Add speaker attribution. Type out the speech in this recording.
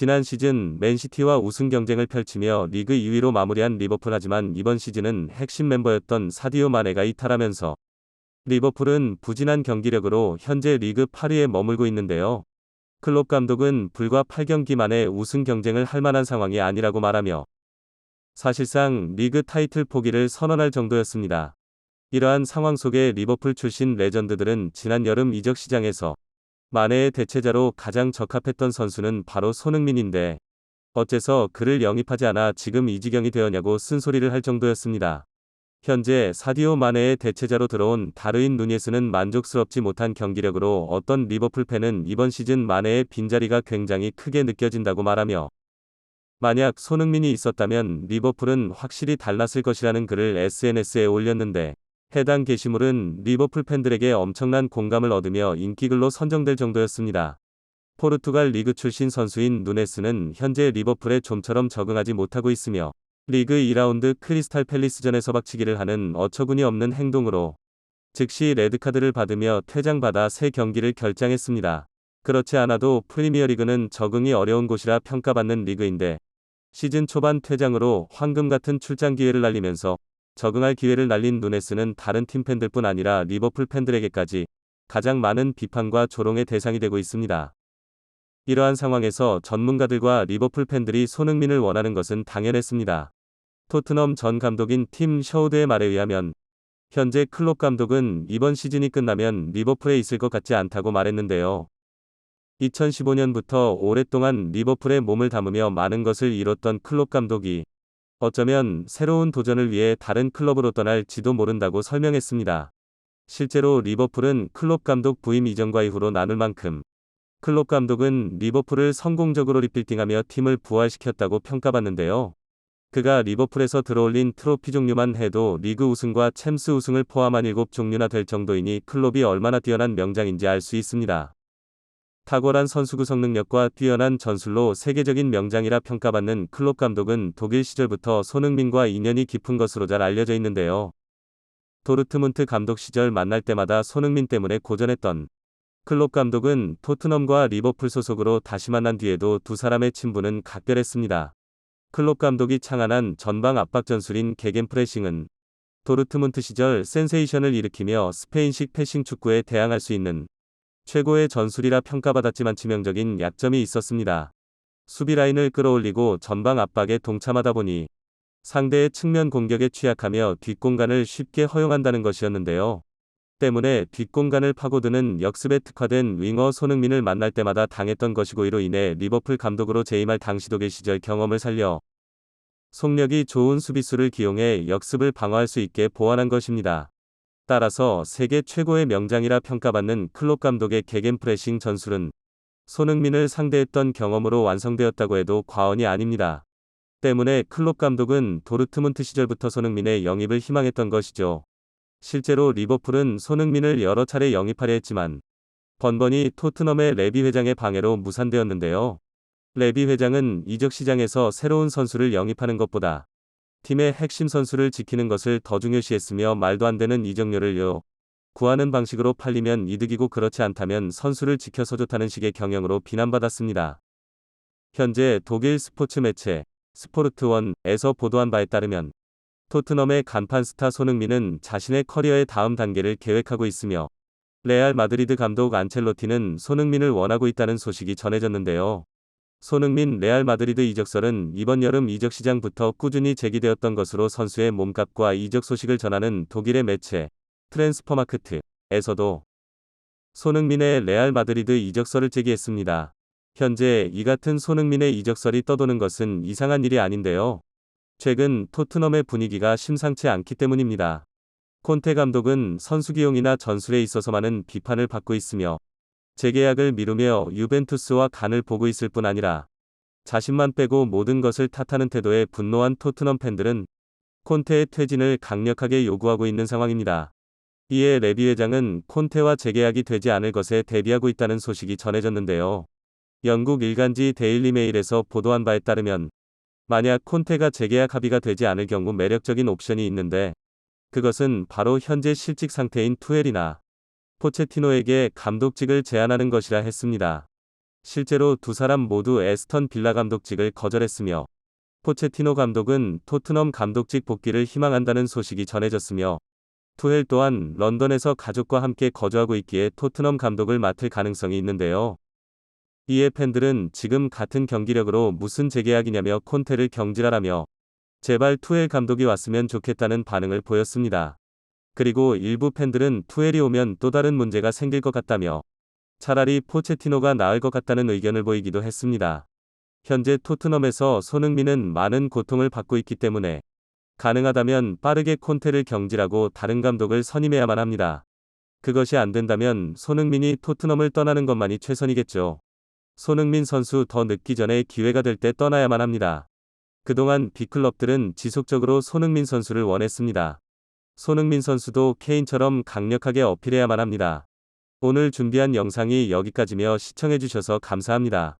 Speaker 1: 지난 시즌 맨시티와 우승 경쟁을 펼치며 리그 2위로 마무리한 리버풀 하지만 이번 시즌은 핵심 멤버였던 사디오 마네가 이탈하면서 리버풀은 부진한 경기력으로 현재 리그 8위에 머물고 있는데요. 클롭 감독은 불과 8경기 만에 우승 경쟁을 할 만한 상황이 아니라고 말하며 사실상 리그 타이틀 포기를 선언할 정도였습니다. 이러한 상황 속에 리버풀 출신 레전드들은 지난 여름 이적 시장에서 마네의 대체자로 가장 적합했던 선수는 바로 손흥민인데 어째서 그를 영입하지 않아 지금 이 지경이 되었냐고 쓴소리를 할 정도였습니다. 현재 사디오 마네의 대체자로 들어온 다르인 누니스는 만족스럽지 못한 경기력으로 어떤 리버풀 팬은 이번 시즌 마네의 빈자리가 굉장히 크게 느껴진다고 말하며 만약 손흥민이 있었다면 리버풀은 확실히 달랐을 것이라는 글을 SNS에 올렸는데 해당 게시물은 리버풀 팬들에게 엄청난 공감을 얻으며 인기글로 선정될 정도였습니다. 포르투갈 리그 출신 선수인 누네스는 현재 리버풀에 좀처럼 적응하지 못하고 있으며 리그 2라운드 크리스탈 팰리스전에서 박치기를 하는 어처구니 없는 행동으로 즉시 레드카드를 받으며 퇴장받아 새 경기를 결장했습니다. 그렇지 않아도 프리미어리그는 적응이 어려운 곳이라 평가받는 리그인데 시즌 초반 퇴장으로 황금 같은 출장 기회를 날리면서 적응할 기회를 날린 누네스는 다른 팀 팬들뿐 아니라 리버풀 팬들에게까지 가장 많은 비판과 조롱의 대상이 되고 있습니다. 이러한 상황에서 전문가들과 리버풀 팬들이 손흥민을 원하는 것은 당연했습니다. 토트넘 전 감독인 팀 셔우드의 말에 의하면 현재 클롭 감독은 이번 시즌이 끝나면 리버풀에 있을 것 같지 않다고 말했는데요. 2015년부터 오랫동안 리버풀에 몸을 담으며 많은 것을 이뤘던 클롭 감독이 어쩌면 새로운 도전을 위해 다른 클럽으로 떠날지도 모른다고 설명했습니다. 실제로 리버풀은 클롭 감독 부임 이전과 이후로 나눌 만큼 클롭 감독은 리버풀을 성공적으로 리빌딩하며 팀을 부활시켰다고 평가받는데요. 그가 리버풀에서 들어올린 트로피 종류만 해도 리그 우승과 챔스 우승을 포함한 7종류나 될 정도이니 클롭이 얼마나 뛰어난 명장인지 알 수 있습니다. 탁월한 선수 구성 능력과 뛰어난 전술로 세계적인 명장이라 평가받는 클롭 감독은 독일 시절부터 손흥민과 인연이 깊은 것으로 잘 알려져 있는데요. 도르트문트 감독 시절 만날 때마다 손흥민 때문에 고전했던 클롭 감독은 토트넘과 리버풀 소속으로 다시 만난 뒤에도 두 사람의 친분은 각별했습니다. 클롭 감독이 창안한 전방 압박 전술인 개겐 프레싱은 도르트문트 시절 센세이션을 일으키며 스페인식 패싱 축구에 대항할 수 있는 최고의 전술이라 평가받았지만 치명적인 약점이 있었습니다. 수비 라인을 끌어올리고 전방 압박에 동참하다 보니 상대의 측면 공격에 취약하며 뒷공간을 쉽게 허용한다는 것이었는데요. 때문에 뒷공간을 파고드는 역습에 특화된 윙어 손흥민을 만날 때마다 당했던 것이고 이로 인해 리버풀 감독으로 재임할 당시 독일 시절 경험을 살려 속력이 좋은 수비수를 기용해 역습을 방어할 수 있게 보완한 것입니다. 따라서 세계 최고의 명장이라 평가받는 클롭 감독의 개겐 프레싱 전술은 손흥민을 상대했던 경험으로 완성되었다고 해도 과언이 아닙니다. 때문에 클롭 감독은 도르트문트 시절부터 손흥민의 영입을 희망했던 것이죠. 실제로 리버풀은 손흥민을 여러 차례 영입하려 했지만 번번이 토트넘의 레비 회장의 방해로 무산되었는데요. 레비 회장은 이적 시장에서 새로운 선수를 영입하는 것보다 팀의 핵심 선수를 지키는 것을 더 중요시했으며 말도 안 되는 이적료를 요 구하는 방식으로 팔리면 이득이고 그렇지 않다면 선수를 지켜서 좋다는 식의 경영으로 비난받았습니다. 현재 독일 스포츠 매체 스포르트원에서 보도한 바에 따르면 토트넘의 간판 스타 손흥민은 자신의 커리어의 다음 단계를 계획하고 있으며 레알 마드리드 감독 안첼로티는 손흥민을 원하고 있다는 소식이 전해졌는데요. 손흥민 레알 마드리드 이적설은 이번 여름 이적 시장부터 꾸준히 제기되었던 것으로 선수의 몸값과 이적 소식을 전하는 독일의 매체 트랜스퍼마크트에서도 손흥민의 레알 마드리드 이적설을 제기했습니다. 현재 이 같은 손흥민의 이적설이 떠도는 것은 이상한 일이 아닌데요. 최근 토트넘의 분위기가 심상치 않기 때문입니다. 콘테 감독은 선수 기용이나 전술에 있어서 많은 비판을 받고 있으며 재계약을 미루며 유벤투스와 간을 보고 있을 뿐 아니라 자신만 빼고 모든 것을 탓하는 태도에 분노한 토트넘 팬들은 콘테의 퇴진을 강력하게 요구하고 있는 상황입니다. 이에 레비 회장은 콘테와 재계약이 되지 않을 것에 대비하고 있다는 소식이 전해졌는데요. 영국 일간지 데일리 메일에서 보도한 바에 따르면 만약 콘테가 재계약 합의가 되지 않을 경우 매력적인 옵션이 있는데 그것은 바로 현재 실직 상태인 투엘이나 포체티노에게 감독직을 제안하는 것이라 했습니다. 실제로 두 사람 모두 에스턴 빌라 감독직을 거절했으며 포체티노 감독은 토트넘 감독직 복귀를 희망한다는 소식이 전해졌으며 투헬 또한 런던에서 가족과 함께 거주하고 있기에 토트넘 감독을 맡을 가능성이 있는데요. 이에 팬들은 지금 같은 경기력으로 무슨 재계약이냐며 콘테를 경질하라며 제발 투헬 감독이 왔으면 좋겠다는 반응을 보였습니다. 그리고 일부 팬들은 투헬이 오면 또 다른 문제가 생길 것 같다며 차라리 포체티노가 나을 것 같다는 의견을 보이기도 했습니다. 현재 토트넘에서 손흥민은 많은 고통을 받고 있기 때문에 가능하다면 빠르게 콘테를 경질하고 다른 감독을 선임해야만 합니다. 그것이 안 된다면 손흥민이 토트넘을 떠나는 것만이 최선이겠죠. 손흥민 선수 더 늦기 전에 기회가 될 때 떠나야만 합니다. 그동안 B클럽들은 지속적으로 손흥민 선수를 원했습니다. 손흥민 선수도 케인처럼 강력하게 어필해야만 합니다. 오늘 준비한 영상이 여기까지며 시청해주셔서 감사합니다.